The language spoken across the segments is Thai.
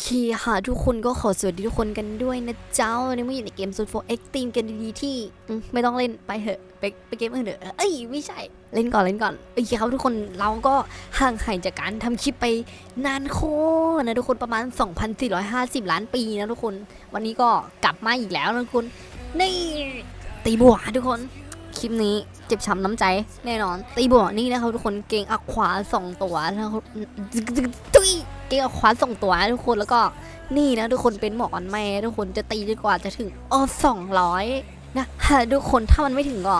เคค่ะทุกคนก็ขอสวัสดีทุกคนกันด้วยนะเจ้าในเมื่ออยู่ในเกม Zone 4 X Team กันดีๆที่ไม่ต้องเล่นไปเถอะไปไปเกมอื่นเถอะเอ้ยไม่ใช่เล่นก่อนเล่นก่อนโอเคครับทุกคนเราก็ห่างหายจากการทำคลิปไปนานโคนะทุกคนประมาณ 2,450 ล้านปีนะทุกคน วันนี้ก็กลับมาอีกแล้วนะทุกคนนี่ตีบัวทุกคนคลิปนี้เจ็บช้ำน้ำใจแน่นอนตีบัวนี่นะครับทุกคนเก่งอักขวาสองตัวนะครับตุย เก่งอักขวาสองตัวนะทุกคนแล้วก็นี่นะทุกคนเป็นหมอกันแม่ทุกคนจะตีจนกว่าจะถึงอ๋อสองร้อยนะฮะทุกคนถ้ามันไม่ถึงก็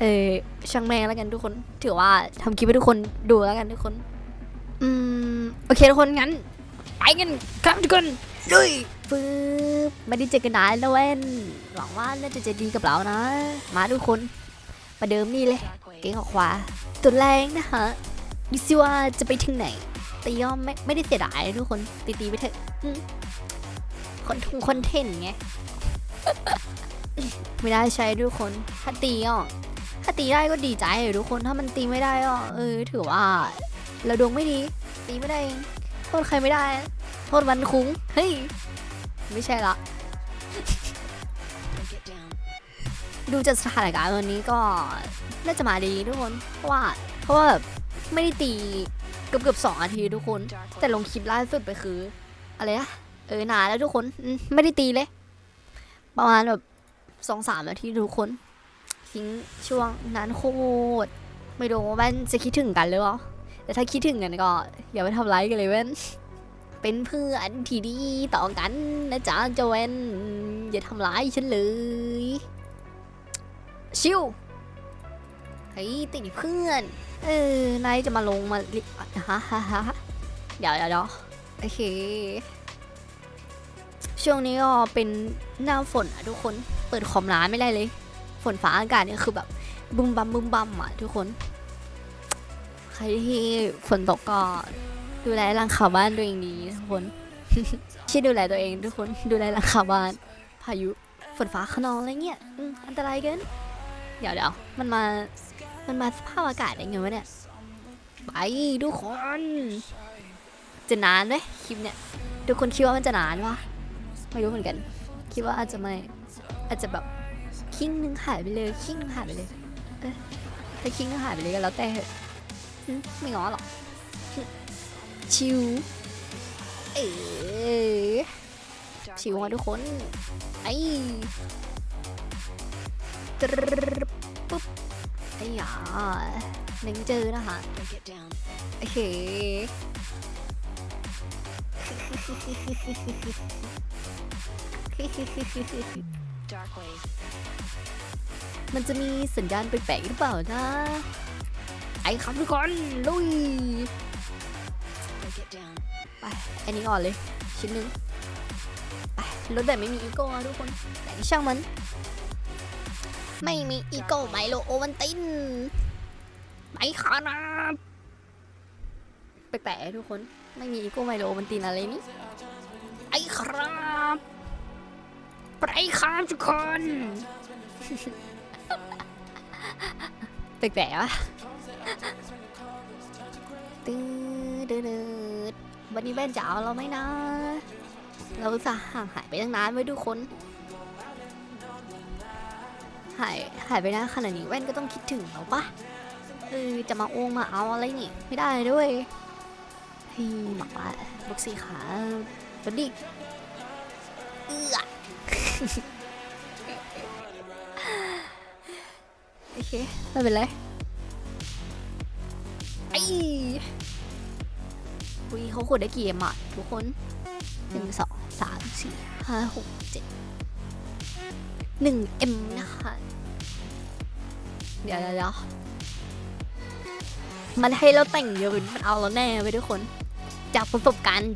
เออช่างแม่งแล้วกันทุกคน ถือว่าทำคลิปให้ทุกคนดูแล้วกันทุกคน อืมโอเคทุกคนงั้นไปกันครับทุกคนลุยปึ๊บไม่ได้เจอกันนานแล้วเว้นหวังว่าน่าจะใจดีกับเรานะ มาทุกคนประเดิมนี่เลย เก่งออกขวาตัวแรงนะฮะดูสิว่าจะไปถึงไหนแต่ย่อมไม่ไม่ได้เสียดายทุกคนตีตีไปเถอะคนทุงคนเทนไงไม่ได้ใช้ทุกคน ถ้าตีอะถ้าตีได้ก็ดีใจทุกคนถ้ามันตีไม่ได้ก็เออ ถือว่าเราดวงไม่ดีตีไม่ได้เองโทษใครไม่ได้ โทษวันคุ้งเฮ้ยไม่ใช่ละดูจากสถานการณ์วันนี้ก็น่าจะมาดีทุกคน เพราะว่าเพราะว่าแบบไม่ได้ตี เกือบเกือบสองนาทีทุกคน แต่ลงคลิปล่าสุดไปคือ อะไรอะเออนานแล้วทุกคนไม่ได้ตีเลย ประมาณแบบสองสามนาทีทุกคน ทิ้งช่วงนั้นโคตรไม่รู้ว่าแว่นจะคิดถึงกันหรือเปล่าแต่ถ้าคิดถึงกันก็อย่าไปทำร้ายกันเลยเว้นเป็นเพื่อนที่ดีต่อกันนะจ๊ะเจาเวนอย่าทำร้ายฉันเลยชิว เฮ้ยติดเพื่อน เออนายจะมาลงมาลิฮะฮะฮะเดี๋ยวเดี๋ยวเดี๋ยวโอเค ช่วงนี้ก็เป็นหน้าฝนอะทุกคน เปิดคอมร้านไม่ได้เลย ฝนฟ้าอากาศเนี่ยคือแบบบึมบัมบึมบัมอะทุกคน ใครที่ฝนตกก็ดูแลหลังคาบ้านตัวเองดีทุกคนช่วยดูแลตัวเองทุกคนดูแลหลังคาบ้าน พายุฝนฟ้าขนองอะไรเงี้ยอืมอันตรายเกินเดี๋ยวเดี๋ยวมันมา มันมาสภาพอากาศได้ไงวะเนี่ย ไปทุกคน จะนานไหมคลิปเนี่ยทุกคนคิดว่ามันจะนานวะไม่รู้เหมือนกัน คิดว่าอาจจะไม่ อาจจะแบบครึ่งหนึ่งหายไปเลยครึ่งหายไปเลยเอ้ถ้าครึ่งหนึงหายไปเลยก็แล้วแต่เถอไม่ง้อหรอกชิวเอ๋ชิวอะทุกคนไอ้ตรึบปุ๊บ ไอ้หยาหนึ่งเจอนะคะโอเคมันจะมีสัญญาณแปลกๆหรือเปล่านะ ไอ้ครับทุกคนลุย ไป อันนี้ก่อนเลย ชิ้นหนึ่งไปรถแบบไม่มีอีโก้ทุกคนแต่ช่างมัน ไม่มีอีโก้ไมโลโอวันตินไปครับแปลกๆทุกคน ไม่มีอีโก้ไมโลโอวันตินอะไรนี่ไอ้ครับไปครับทุกคนแปลกๆวะตื้อดืดๆวันนี้แว่นจะเอาเราไหมนะ เราอุตส่าห์ห่างหายไปตั้งนานไว้ทุกคน หายหายไปนานขนาดนี้แว่นก็ต้องคิดถึงเราปะเออจะมาโองมาเอาอะไรนี่ ไม่ได้ด้วยเฮ้ยหมาป่าบุกสีขาบดดิเอื้อโอเคไม่เป็นไรไอ้วีเขาขุดได้กี่เอ็มอะทุกคนหนึ่งสองสามสี่ห้าหกเจ็ด หนึ่งเอ็มนะคะ เดี๋ยวเดี๋ยวมันให้เราแต่งเยอะมันเอาเราแน่ไปทุกคน จากประสบการณ์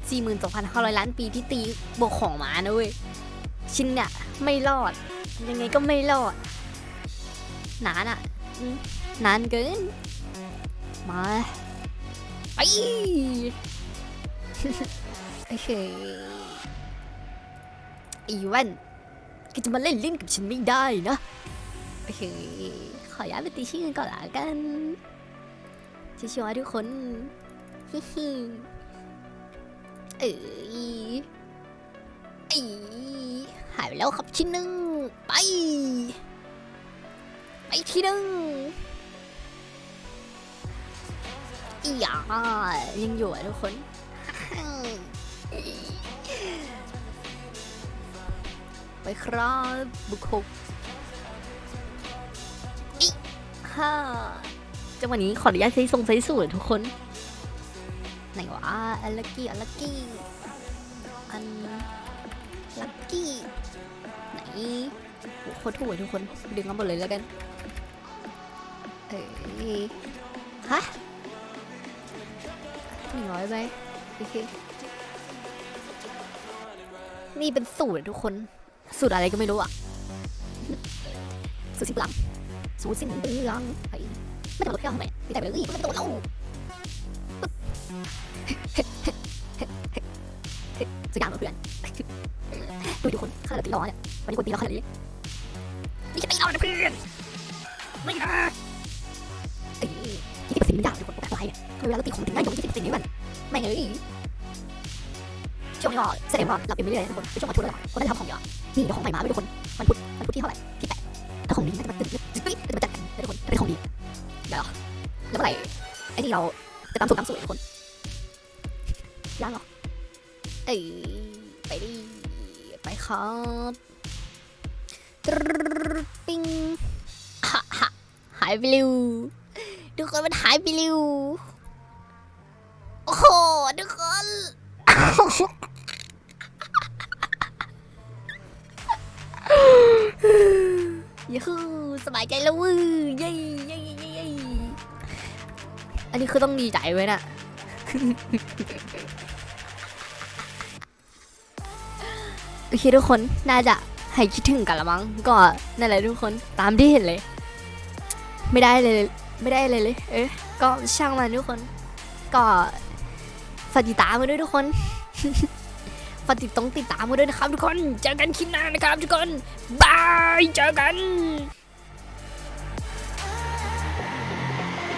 42,500 ล้านปีที่ตีบวกของมานะเว้ย ชิ้นเนี่ยไม่รอด ยังไงก็ไม่รอด นานอะนานเกิน มาไปโอเคอีแว่น แกจะมาเล่นลิ้นกับฉันไม่ได้นะโอเคขอย้ายไปตีชื่อกันก่อนละกันชิวๆทุกคนฮิฮิเอ้ยเอ้ยหายไปแล้วครับชิ้นหนึ่งไป ไปทีหนึ่งอีหยายังอยู่อะทุกคน ไปครับบุกหกอีฮ่าจังหวะนี้ขออนุญาตใช้ทรงใช้สูตรทุกคน ไหนวะอันลักกี้อันลักกี้อันลักกี้ไหนโหโคตรถูกเลยทุกคน ดึงมาหมดเลยแล้วกัน เอ้ยฮะหนึ่งร้อยไหมโอเคนี่เป็นสูตรทุกคน สูตรอะไรก็ไม่รู้อะสูตรสิ้นเปลืองสูตรสิ้นเปลืองไอ้ไม่ต้องรถเครื่องทำไมไม่ได้ไปเลยไม่ต้องโดนเราสักอย่างเหรอเพื่อนดูทุกคนขนาดตีล้อเนี่ยวันนี้คนตีล้อขนาดนี้นี่จะตีล้อนะเพื่อนไม่นะเอ้ยยี่สิบสี่ดาวทุกคนแบบไรเนี่ยเวลาเราตีของถึงได้ยกยี่สิบสี่นี่มันไม่เอ้ยช่วงนี้ก็แสดงว่าหลับไปเรื่อยๆทุกคนเป็นช่วงมาทุนเลยคนได้ทำของเยอะ นี่เดี๋ยวของใหม่มาไม่ทุกคนมันพุธมันพุธที่เท่าไหร่ที่แปดแต่ของดีน่าจะมาตื่นเฮ้ยจะมาจัดกันทุกคนเป็นของดีเดี๋ยวแล้วเมื่อไหร่ไอ้นี่เราจะตามสูตรตามสูตรทุกคนยังเหรอเอ้ยไปดิไปครับปิ้งฮะฮะหายไปเร็วทุกคนมันหายไปเร็วโอ้โหทุกคน ยูฮูสบายใจแล้วเว้ยเย้เย้เย้เย้อันนี้คือต้องดีใจไว้น่ะโอเคทุกคนน่าจะหายคิดถึงกันละมั้งก็นั่นแหละทุกคนตามที่เห็นเลย ไม่ได้เลยไม่ได้เลยเลย เอ๊ะก็ช่างมันทุกคน ก็ฝากติดตามมาด้วยทุกคน ฝากติดต้องติดตามมาด้วยนะครับทุกคน เจอกันคลิปหน้านะครับทุกคน บาย เจอกัน